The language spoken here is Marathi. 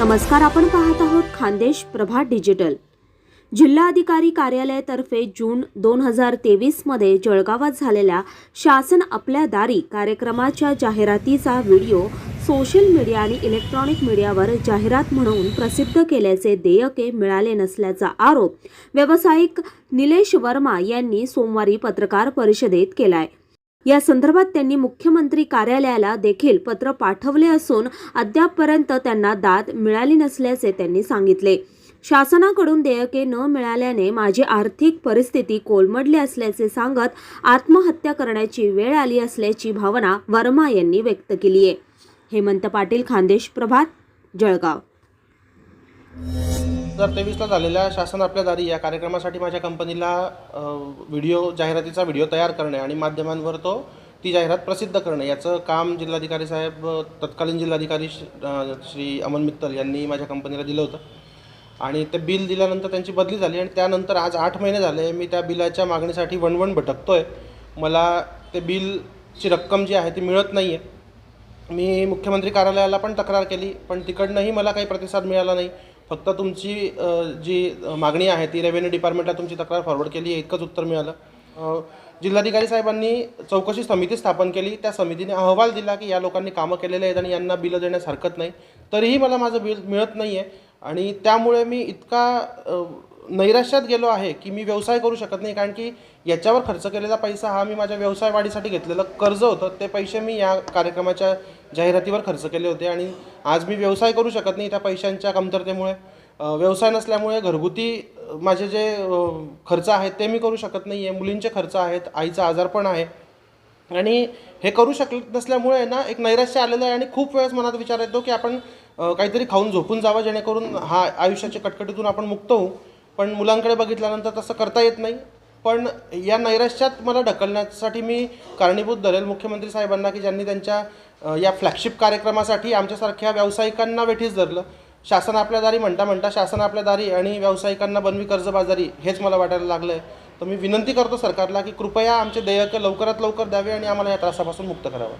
नमस्कार आपण पाहत आहोत खानदेश प्रभात डिजिटल. जिल्हाधिकारी कार्यालयातर्फे जून दोन हजार तेवीसमध्ये जळगावात झालेल्या शासन आपल्या दारी कार्यक्रमाच्या जाहिरातीचा व्हिडिओ सोशल मीडिया आणि इलेक्ट्रॉनिक मीडियावर जाहिरात म्हणून प्रसिद्ध केल्याचे देयके मिळाले नसल्याचा आरोप व्यावसायिक निलेश वर्मा यांनी सोमवारी पत्रकार परिषदेत केलाय. या संदर्भात त्यांनी मुख्यमंत्री कार्यालयाला देखील पत्र पाठवले असून अद्यापपर्यंत त्यांना दाद मिळाली नसल्याचे त्यांनी सांगितले. शासनाकडून देयके न मिळाल्याने माझी आर्थिक परिस्थिती कोलमडली असल्याचे सांगत आत्महत्या करण्याची वेळ आली असल्याची भावना वर्मा यांनी व्यक्त केली आहे हेमंत पाटील खानदेश प्रभात जळगाव. हजार तेवीसला झालेल्या शासन आपल्या दारी या कार्यक्रमासाठी माझ्या कंपनीला व्हिडिओ जाहिरातीचा व्हिडिओ तयार करणे आणि माध्यमांवर तो ती जाहिरात प्रसिद्ध करणे. याचं काम जिल्हाधिकारी साहेब तत्कालीन जिल्हाधिकारी श्री अमन मित्तल यांनी माझ्या कंपनीला दिलं होतं. आणि ते बिल दिल्यानंतर त्यांची बदली झाली आणि त्यानंतर आज आठ महिने झाले मी त्या बिलाच्या मागणीसाठी वणवण भटकतो आहे मला ते बिलची रक्कम जी आहे ती मिळत नाही आहे मी मुख्यमंत्री कार्यालयाला पण तक्रार केली पण तिकडनंही मला काही प्रतिसाद मिळाला नाही. फक्त तुमची जी मागणी आहे ती रेव्हेन्यू डिपार्टमेंटला तुमची तक्रार फॉरवर्ड केली आहे इतकंच उत्तर मिळालं. जिल्हाधिकारी साहेबांनी चौकशी समिती स्थापन केली. त्या समितीने अहवाल दिला की या लोकांनी कामं केलेले आहेत आणि यांना बिलं देण्यास हरकत नाही. तरीही मला माझं बिल मिळत नाही आहे आणि त्यामुळे मी इतका नैराश्यात गेलो आहे की मी व्यवसाय करू शकत नाही कारण की याच्यावर खर्च केलेला पैसा हा मी माझ्या व्यवसाय वाढीसाठी घेतलेलं कर्ज होतं. ते पैसे मी या कार्यक्रमाच्या जाहिरातीवर खर्च केले होते आणि आज मी व्यवसाय करू शकत नाही त्या पैशांच्या कमतरतेमुळे. व्यवसाय नसल्यामुळे घरगुती माझे जे खर्च आहेत ते मी करू शकत नाही आहे मुलींचे खर्च आहेत आईचा आजारपण आहे. आणि हे करू शकत नसल्यामुळे ना एक नैराश्य आलेलं आहे आणि खूप वेळेस मनात विचार येतो की आपण काहीतरी खाऊन झोपून जावं जेणेकरून हा आयुष्याच्या कटकटीतून आपण मुक्त होऊ. पण मुलांकडे बघितल्यानंतर तसं करता येत नाही. पण या नैराश्यात मला ढकलण्यासाठी मी कारणीभूत धरेल मुख्यमंत्री साहेबांना की ज्यांनी त्यांच्या या फ्लॅगशिप कार्यक्रमासाठी आमच्यासारख्या व्यावसायिकांना वेठीस धरलं. शासन आपल्या दारी म्हणता म्हणता शासन आपल्या दारी आणि व्यावसायिकांना बनवी कर्जबाजारी हेच मला वाटायला लागलं आहे तर मी विनंती करतो सरकारला की कृपया आमचे देयकं लवकरात लवकर द्यावे आणि आम्हाला या त्रासापासून मुक्त करावं.